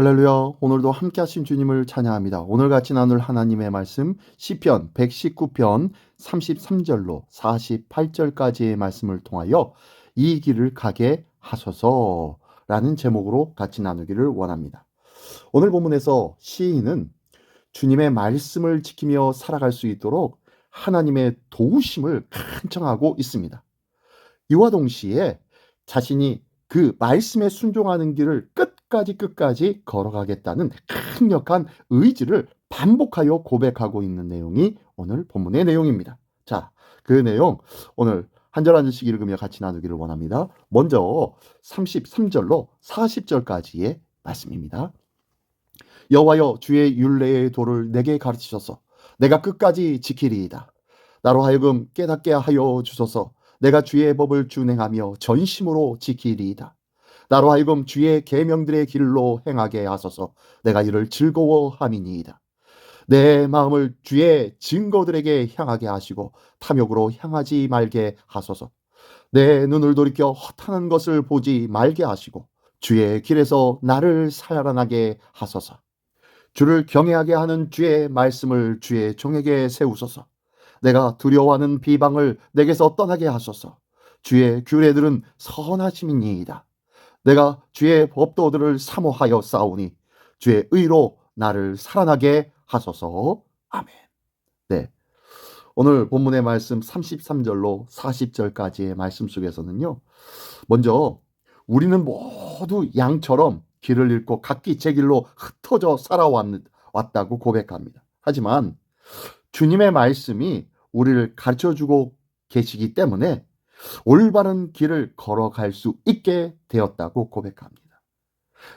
할렐루야. 오늘도 함께 하신 주님을 찬양합니다. 오늘 같이 나눌 하나님의 말씀 시편 119편 33절로 48절까지의 말씀을 통하여 이 길을 가게 하소서라는 제목으로 같이 나누기를 원합니다. 오늘 본문에서 시인은 주님의 말씀을 지키며 살아갈 수 있도록 하나님의 도우심을 간청하고 있습니다. 이와 동시에 자신이 그 말씀에 순종하는 길을 끝 까지 끝까지 걸어가겠다는 강력한 의지를 반복하여 고백하고 있는 내용이 오늘 본문의 내용입니다. 자, 그 내용 오늘 한 절 한 절씩 읽으며 같이 나누기를 원합니다. 먼저 33절로 40절까지의 말씀입니다. 여호와여 주의 율례의 도를 내게 가르치셔서 내가 끝까지 지키리이다. 나로 하여금 깨닫게 하여 주소서. 내가 주의 법을 준행하며 전심으로 지키리이다. 나로 하여금 주의 계명들의 길로 행하게 하소서. 내가 이를 즐거워함이니이다. 내 마음을 주의 증거들에게 향하게 하시고 탐욕으로 향하지 말게 하소서. 내 눈을 돌이켜 허탄한 것을 보지 말게 하시고 주의 길에서 나를 살아나게 하소서. 주를 경외하게 하는 주의 말씀을 주의 종에게 세우소서. 내가 두려워하는 비방을 내게서 떠나게 하소서. 주의 규례들은 선하심이니이다. 내가 주의 법도들을 사모하여 싸우니 주의 의로 나를 살아나게 하소서. 아멘. 네. 오늘 본문의 말씀 33절로 40절까지의 말씀 속에서는요. 먼저 우리는 모두 양처럼 길을 잃고 각기 제 길로 흩어져 살아왔다고 고백합니다. 하지만 주님의 말씀이 우리를 가르쳐 주고 계시기 때문에 올바른 길을 걸어갈 수 있게 되었다고 고백합니다.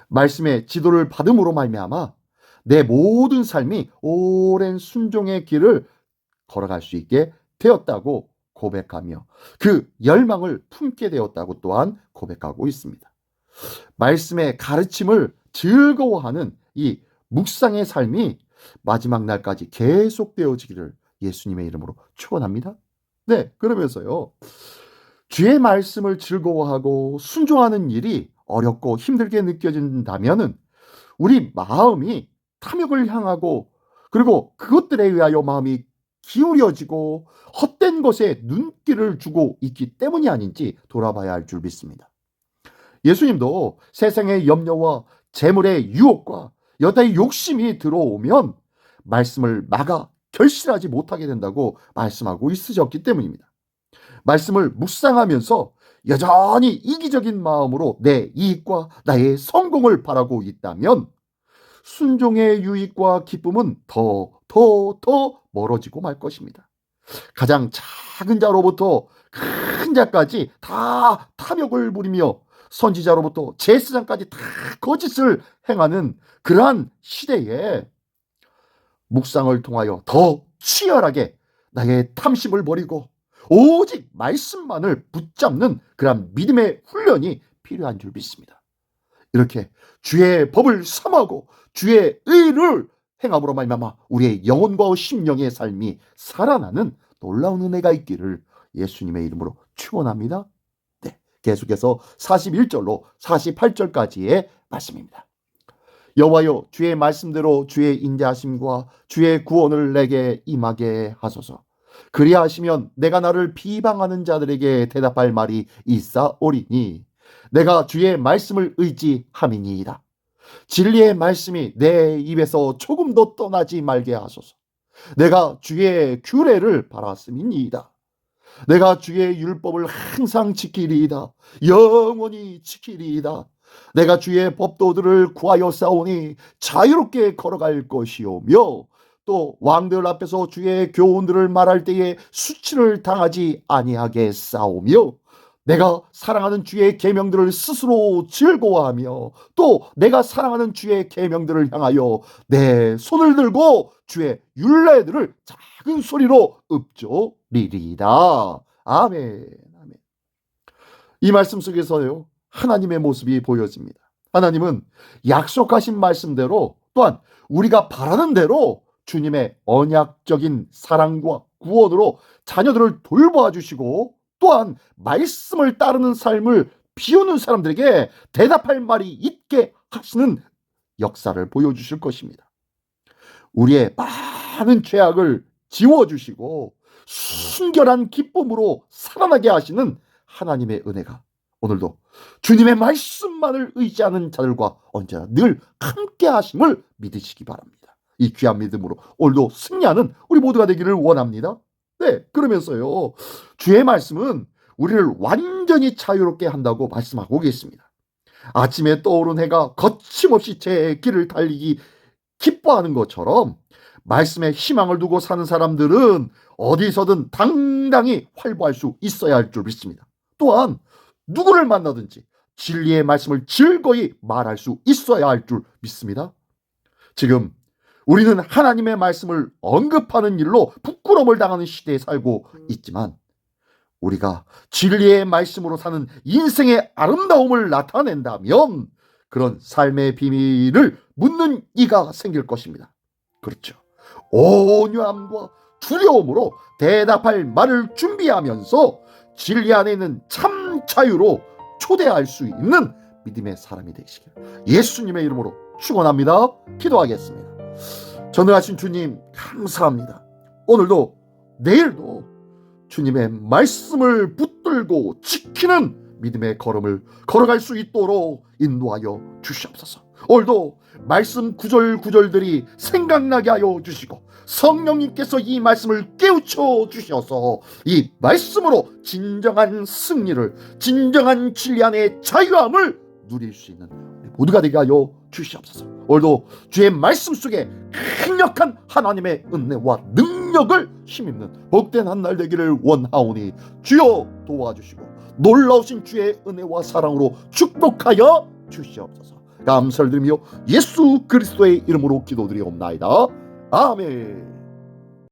말씀의 지도를 받음으로 말미암아 내 모든 삶이 오랜 순종의 길을 걸어갈 수 있게 되었다고 고백하며 그 열망을 품게 되었다고 또한 고백하고 있습니다. 말씀의 가르침을 즐거워하는 이 묵상의 삶이 마지막 날까지 계속되어지기를 예수님의 이름으로 축원합니다. 네, 그러면서요. 주의 말씀을 즐거워하고 순종하는 일이 어렵고 힘들게 느껴진다면은 우리 마음이 탐욕을 향하고 그리고 그것들에 의하여 마음이 기울여지고 헛된 것에 눈길을 주고 있기 때문이 아닌지 돌아봐야 할 줄 믿습니다. 예수님도 세상의 염려와 재물의 유혹과 여타의 욕심이 들어오면 말씀을 막아 결실하지 못하게 된다고 말씀하고 있으셨기 때문입니다. 말씀을 묵상하면서 여전히 이기적인 마음으로 내 이익과 나의 성공을 바라고 있다면 순종의 유익과 기쁨은 더, 더, 더 멀어지고 말 것입니다. 가장 작은 자로부터 큰 자까지 다 탐욕을 부리며 선지자로부터 제사장까지 다 거짓을 행하는 그러한 시대에 묵상을 통하여 더 치열하게 나의 탐심을 버리고 오직 말씀만을 붙잡는 그러한 믿음의 훈련이 필요한 줄 믿습니다. 이렇게 주의 법을 삼하고 주의 의를 행함으로 말미암아 우리의 영혼과 심령의 삶이 살아나는 놀라운 은혜가 있기를 예수님의 이름으로 축원합니다. 네, 계속해서 41절로 48절까지의 말씀입니다. 여호와여 주의 말씀대로 주의 인자하심과 주의 구원을 내게 임하게 하소서. 그리하시면 내가 나를 비방하는 자들에게 대답할 말이 있사오리니 내가 주의 말씀을 의지함이니이다. 진리의 말씀이 내 입에서 조금도 떠나지 말게 하소서. 내가 주의 규례를 바랐음이니이다. 내가 주의 율법을 항상 지키리이다. 영원히 지키리이다. 내가 주의 법도들을 구하여 싸우니 자유롭게 걸어갈 것이오며 또 왕들 앞에서 주의 교훈들을 말할 때에 수치를 당하지 아니하게 싸우며 내가 사랑하는 주의 계명들을 스스로 즐거워하며 또 내가 사랑하는 주의 계명들을 향하여 내 손을 들고 주의 율례들을 작은 소리로 읊조리리이다. 아멘. 아멘. 이 말씀 속에서요. 하나님의 모습이 보여집니다. 하나님은 약속하신 말씀대로 또한 우리가 바라는 대로 주님의 언약적인 사랑과 구원으로 자녀들을 돌보아 주시고 또한 말씀을 따르는 삶을 비우는 사람들에게 대답할 말이 있게 하시는 역사를 보여주실 것입니다. 우리의 많은 죄악을 지워주시고 순결한 기쁨으로 살아나게 하시는 하나님의 은혜가 오늘도 주님의 말씀만을 의지하는 자들과 언제나 늘 함께 하심을 믿으시기 바랍니다. 이 귀한 믿음으로 오늘도 승리하는 우리 모두가 되기를 원합니다. 네, 그러면서요. 주의 말씀은 우리를 완전히 자유롭게 한다고 말씀하고 계십니다. 아침에 떠오른 해가 거침없이 제 길을 달리기 기뻐하는 것처럼 말씀에 희망을 두고 사는 사람들은 어디서든 당당히 활보할 수 있어야 할 줄 믿습니다. 또한 누구를 만나든지 진리의 말씀을 즐거이 말할 수 있어야 할 줄 믿습니다. 지금 우리는 하나님의 말씀을 언급하는 일로 부끄러움을 당하는 시대에 살고 있지만 우리가 진리의 말씀으로 사는 인생의 아름다움을 나타낸다면 그런 삶의 비밀을 묻는 이가 생길 것입니다. 그렇죠. 온유함과 두려움으로 대답할 말을 준비하면서 진리 안에 있는 참 자유로 초대할 수 있는 믿음의 사람이 되시길 예수님의 이름으로 축원합니다. 기도하겠습니다. 전능하신 주님 감사합니다. 오늘도 내일도 주님의 말씀을 붙들고 지키는 믿음의 걸음을 걸어갈 수 있도록 인도하여 주시옵소서. 오늘도 말씀 구절 구절들이 생각나게 하여 주시고 성령님께서 이 말씀을 깨우쳐 주셔서 이 말씀으로 진정한 승리를 진정한 진리 안의 자유함을 누릴 수 있는 모두가 되게 하여 주시옵소서. 오늘도 주의 말씀 속에 강력한 하나님의 은혜와 능력을 힘입는 복된 한 날 되기를 원하오니 주여 도와주시고 놀라우신 주의 은혜와 사랑으로 축복하여 주시옵소서. 감사를 드리며 예수 그리스도의 이름으로 기도드리옵나이다. 아멘.